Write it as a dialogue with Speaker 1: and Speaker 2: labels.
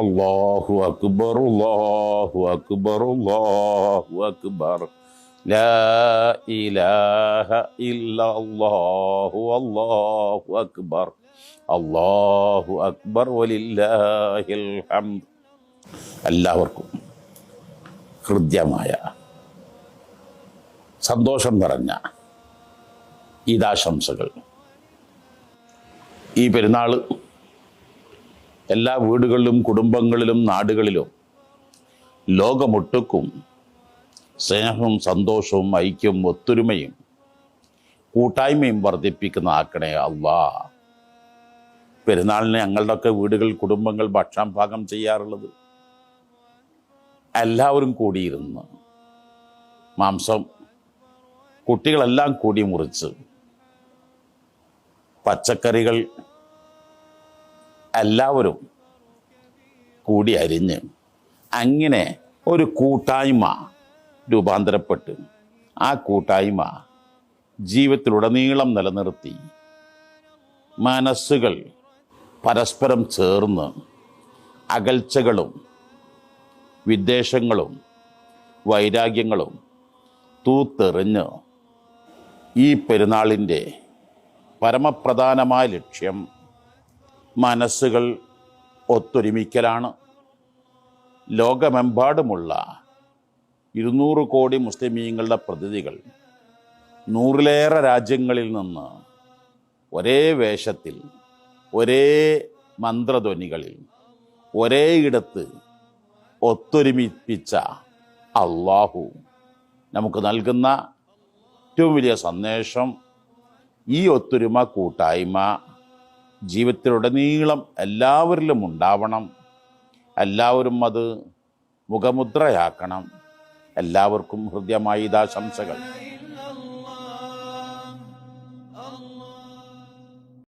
Speaker 1: അല്ലാഹു അക്ബർ അല്ലാഹു അക്ബർ അല്ലാഹു അക്ബർ. ലാ ഇലാഹ ഇല്ലല്ലാഹു അല്ലാഹു അക്ബർ. ഹംദ്. എല്ലാവർക്കും ഹൃദ്യമായ സന്തോഷം നിറഞ്ഞ ഈദാശംസകൾ. ഈ പെരുന്നാൾ എല്ലാ വീടുകളിലും കുടുംബങ്ങളിലും നാടുകളിലും ലോകമൊട്ടുക്കും സ്നേഹവും സന്തോഷവും ഐക്യവും ഒത്തൊരുമയും കൂട്ടായ്മയും വർദ്ധിപ്പിക്കുന്ന ആക്കണേ അള്ളാ. പെരുന്നാളിന് ഞങ്ങളുടെയൊക്കെ വീടുകൾ കുടുംബങ്ങൾ ഭക്ഷണം പാകം ചെയ്യാറുള്ളത് എല്ലാവരും കൂടിയിരുന്ന് മാംസം കുട്ടികളെല്ലാം കൂടി മുറിച്ച് പച്ചക്കറികൾ എല്ലാവരും കൂടി അരിഞ്ഞ് അങ്ങനെ ഒരു കൂട്ടായ്മ രൂപാന്തരപ്പെട്ട് ആ കൂട്ടായ്മ ജീവിതത്തിലുടനീളം നിലനിർത്തി. മനസ്സുകൾ പരസ്പരം ചേർന്ന് അകൽച്ചകളും വിദ്വേഷങ്ങളും വൈരാഗ്യങ്ങളും തൂത്തെറിഞ്ഞ് ഈ പെരുന്നാളിന്റെ പരമപ്രധാനമായ ലക്ഷ്യം മനസ്സുകൾ ഒത്തൊരുമിക്കലാണ്. ലോകമെമ്പാടുമുള്ള ഇരുന്നൂറ് കോടി മുസ്ലിമീങ്ങളുടെ പ്രതിനിധികൾ നൂറിലേറെ രാജ്യങ്ങളിൽ നിന്ന് ഒരേ വേഷത്തിൽ ഒരേ മന്ത്രധ്വനികളിൽ ഒരേ ഇടത്ത് ഒത്തൊരുമിപ്പിച്ച അള്ളാഹു നമുക്ക് നൽകുന്ന ഏറ്റവും വലിയ സന്ദേശം ഈ ഒത്തൊരുമ കൂട്ടായ്മ ജീവിതത്തിലുടനീളം എല്ലാവരിലും ഉണ്ടാവണം. എല്ലാവരും അത് മുഖമുദ്രയാക്കണം. എല്ലാവർക്കും ഹൃദ്യമായ ഇതാശംസകൾ